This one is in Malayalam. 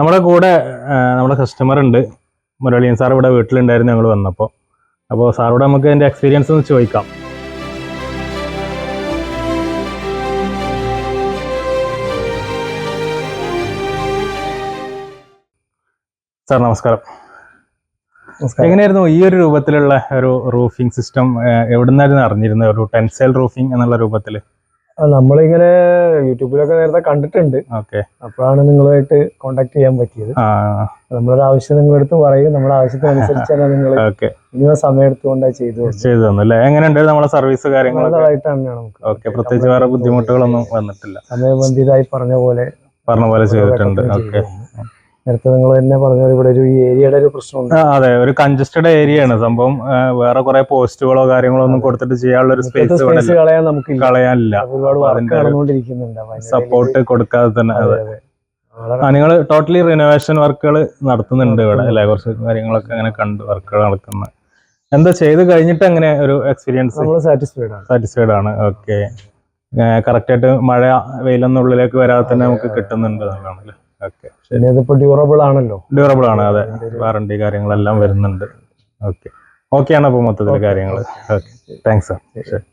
നമ്മുടെ കൂടെ നമ്മുടെ കസ്റ്റമർ ഉണ്ട്. മുരളിയൻ സാർ ഇവിടെ വീട്ടിലുണ്ടായിരുന്നു ഞങ്ങൾ വന്നപ്പോൾ അപ്പോൾ സാറോട് നമുക്ക് അതിന്റെ എക്സ്പീരിയൻസ് ഒന്ന് ചോദിക്കാം. സാർ നമസ്കാരം. എങ്ങനെയായിരുന്നു ഈ ഒരു രൂപത്തിലുള്ള ഒരു റൂഫിംഗ് സിസ്റ്റം എവിടുന്നായിരുന്നു അറിഞ്ഞിരുന്നത്? ഒരു ടെൻസൈൽ റൂഫിംഗ് എന്നുള്ള രൂപത്തിൽ നമ്മളിങ്ങനെ യൂട്യൂബിലൊക്കെ നേരത്തെ കണ്ടിട്ടുണ്ട്. ഓക്കെ. അപ്പോഴാണ് നിങ്ങളുമായിട്ട് കോണ്ടാക്ട് ചെയ്യാൻ പറ്റിയത്. നമ്മളൊരു ആവശ്യം നിങ്ങളെടുത്ത് പറയും. നമ്മുടെ ആവശ്യത്തിനനുസരിച്ചാണ് നിങ്ങൾ ഇനിയും സമയം എടുത്തുകൊണ്ട് ചെയ്തു. ചെയ്തു തന്നല്ലേ എങ്ങനെയുണ്ട് നമ്മളെ സർവീസ് കാര്യങ്ങളൊക്കെ? നമുക്ക്. ഓക്കെ. പ്രത്യേകിച്ച് വേറെ ബുദ്ധിമുട്ടുകളൊന്നും വന്നിട്ടില്ല. സമയബന്ധിതമായി പറഞ്ഞ പോലെ പറഞ്ഞ പോലെ ചെയ്തിട്ടുണ്ട്. ഓക്കെ. നേരത്തെ നിങ്ങൾ തന്നെ പറഞ്ഞ ഇവിടെ ഒരു ഏരിയയുടെ ഒരു പ്രശ്നമുണ്ട്. അതെ. ഒരു കൺജസ്റ്റഡ് ഏരിയ ആണ്. സംഭവം വേറെ കുറെ പോസ്റ്റുകളോ കാര്യങ്ങളോ ഒന്നും കൊടുത്തിട്ട് ചെയ്യാനുള്ള ഒരു സ്പേസ് കളയാൻ നമുക്ക് കളയാനില്ല. ഒരുപാട് സപ്പോർട്ട് കൊടുക്കാതെ തന്നെ. അതെ ആ നിങ്ങൾ ടോട്ടലി റിനോവേഷൻ വർക്കുകൾ നടത്തുന്നുണ്ട് ഇവിടെ അല്ലെ? കുറച്ച് കാര്യങ്ങളൊക്കെ അങ്ങനെ കണ്ട് വർക്കുകൾ നടക്കുന്ന. എന്താ ചെയ്ത് കഴിഞ്ഞിട്ട് അങ്ങനെ ഒരു എക്സ്പീരിയൻസ് സാറ്റിസ്ഫൈഡ് ആണ്. സാറ്റിസ്ഫൈഡ് ആണ്. ഓക്കെ കറക്റ്റ് ആയിട്ട് മഴ വെയിലൊന്നും ഉള്ളിലേക്ക് വരാതെ തന്നെ നമുക്ക് കിട്ടുന്നുണ്ട് ശരി പിന്നെ ഇതിപ്പോ ഡ്യൂറബിൾ ആണല്ലോ. ഡ്യൂറബിൾ ആണ് അതെ. വാറണ്ടി കാര്യങ്ങളെല്ലാം വരുന്നുണ്ട്. ഓക്കെ. ഓക്കെ ആണ് അപ്പോൾ മൊത്തത്തിൽ കാര്യങ്ങൾ ഓക്കെ താങ്ക്സ് സാർ ശരി.